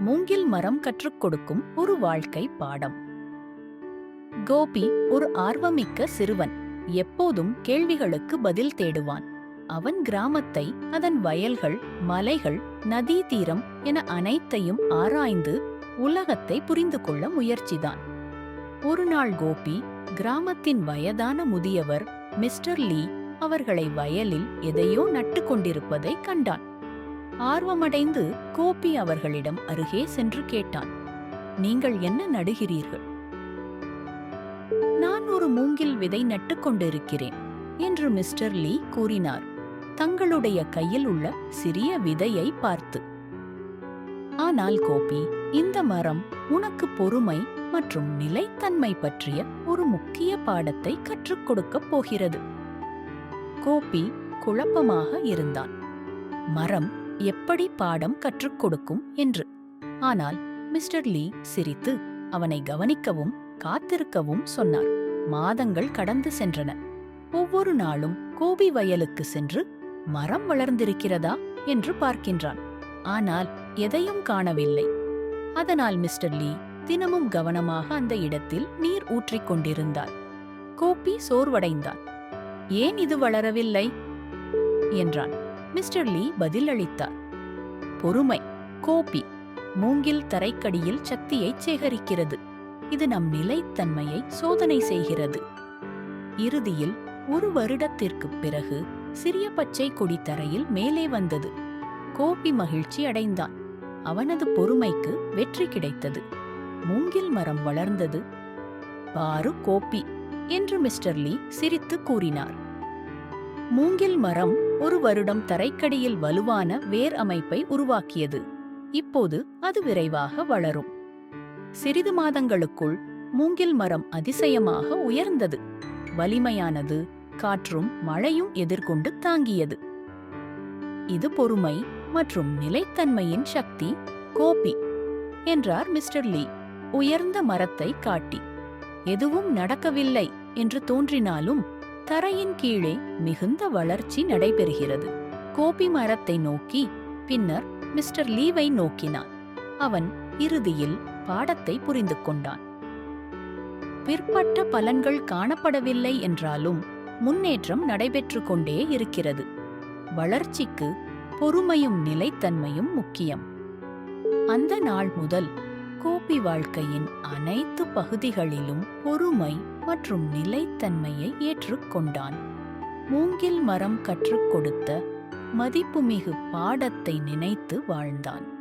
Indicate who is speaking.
Speaker 1: மூங்கில் மரம் கற்றுக் கொடுக்கும் ஒரு வாழ்க்கை பாடம். கோபி ஒரு ஆர்வமிக்க சிறுவன். எப்போதும் கேள்விகளுக்கு பதில் தேடுவான். அவன் கிராமத்தை அதன் வயல்கள் மலைகள் நதி தீரம் என அனைத்தையும் ஆராய்ந்து உலகத்தை புரிந்து கொள்ள முயற்சிதான். ஒரு நாள் கோபி கிராமத்தின் வயதான முதியவர் மிஸ்டர் லீ அவர்களை வயலில் எதையோ நட்டுக் கொண்டிருப்பதை கண்டான். ஆர்வமடைந்து கோபி அவர்களிடம் அருகே சென்று கேட்டான். நீங்கள் என்ன நடுகிறீர்கள்? நான் ஒரு மூங்கில் விதை நட்டுக் கொண்டிருக்கிறேன் என்று மிஸ்டர் லீ கூறினார். தங்களுடைய கையில் உள்ள சிறிய விதையை பார்த்து ஆனால் கோபி இந்த மரம் உனக்கு பொறுமை மற்றும் நிலைத்தன்மை பற்றிய ஒரு முக்கிய பாடத்தை கற்றுக் கொடுக்கப் போகிறது. கோபி குழப்பமாக இருந்தான். மரம் எப்படி பாடம் கற்றுக் கொடுக்கும் என்று. ஆனால் மிஸ்டர் லீ சிரித்து அவனை கவனிக்கவும் காத்திருக்கவும் சொன்னார். மாதங்கள் கடந்து சென்றன. ஒவ்வொரு நாளும் கோபி வயலுக்கு சென்று மரம் வளர்ந்திருக்கிறதா என்று பார்க்கின்றான். ஆனால் எதையும் காணவில்லை. அதனால் மிஸ்டர் லீ தினமும் கவனமாக அந்த இடத்தில் நீர் ஊற்றிக் கொண்டிருந்தார். கோபி சோர்வடைந்தான். ஏன் இது வளரவில்லை? என்றான். மிஸ்டர் லீ பதில் அளித்தார் பொறுமை கோபி மூங்கில் தரைக்கடியில் சக்தியை சேகரிக்கிறது. இது நம் நிலைத்தன்மையை சோதனை செய்கிறது. இறுதியில் ஒரு வருடத்திற்குப் பிறகு சிறிய பச்சை கொடி தரையில் மேலே வந்தது. கோபி மகிழ்ச்சி அடைந்தான். அவனது பொறுமைக்கு வெற்றி கிடைத்தது. மூங்கில் மரம் வளர்ந்தது. பாரு கோபி என்று மிஸ்டர் லீ சிரித்து கூறினார். மூங்கில் மரம் ஒரு வருடம் தரைக்கடியில் வலுவான வேர் அமைப்பை உருவாக்கியது. இப்போது அது விரைவாக வளரும். சிறிது மாதங்களுக்குள் மூங்கில் மரம் அதிசயமாக உயர்ந்தது. வலிமையானது காற்றும் மழையும் எதிர்கொண்டு தாங்கியது. இது பொறுமை மற்றும் நிலைத்தன்மையின் சக்தி கோபி என்றார் மிஸ்டர் லீ. உயர்ந்த மரத்தை காட்டி எதுவும் நடக்கவில்லை என்று தோன்றினாலும் தரையின் கீழே மிகுந்த வளர்ச்சி நடைபெறுகிறது. கோபி மரத்தை நோக்கி பின்னர் மிஸ்டர் லீவை நோக்கினான். அவன் இறுதியில் பாடத்தை புரிந்து கொண்டான். பிற்பட்ட பலன்கள் காணப்படவில்லை என்றாலும் முன்னேற்றம் நடைபெற்று கொண்டே இருக்கிறது. வளர்ச்சிக்கு பொறுமையும் நிலைத்தன்மையும் முக்கியம். அந்த நாள் முதல் கோபி வாழ்க்கையின் அனைத்து பகுதிகளிலும் பொறுமை மற்றும் நிலைத்தன்மையை ஏற்றுக்கொண்டான். மூங்கில் மரம் கற்றுக் கொடுத்த மதிப்புமிகு பாடத்தை நினைத்து வாழ்ந்தான்.